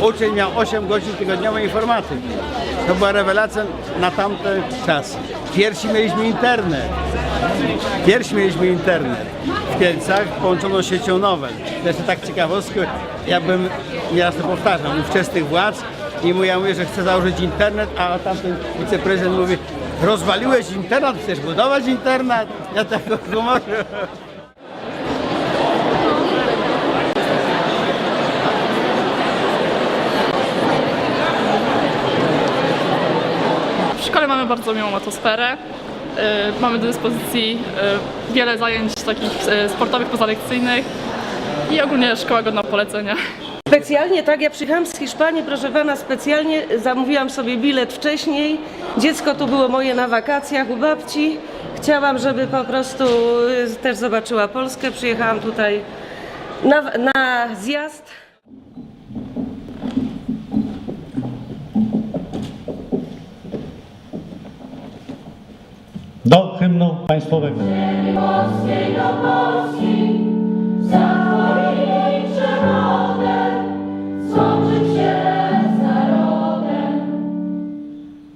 Uczeń miał 8 godzin tygodniowej informatyki. To była rewelacja na tamte czasy. Pierwsi mieliśmy internet. Pierwsi mieliśmy internet w Kielcach połączono siecią Nowel. Zresztą tak ciekawostkę, ja bym nieraz to powtarzam, ówczesnych władz i mu ja mówię, że chcę założyć internet, a tamten wiceprezydent mówi rozwaliłeś internet, chcesz budować internet? Ja tego humoru. W szkole mamy bardzo miłą atmosferę. Y, Mamy do dyspozycji y, wiele zajęć takich y, sportowych, pozalekcyjnych i ogólnie szkoła godna polecenia. Specjalnie tak, ja przyjechałam z Hiszpanii, proszę pana, specjalnie zamówiłam sobie bilet wcześniej. Dziecko tu było moje na wakacjach u babci. Chciałam, żeby po prostu y, też zobaczyła Polskę. Przyjechałam tutaj na, na zjazd. Do hymnu państwowego.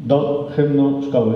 Do hymnu szkoły.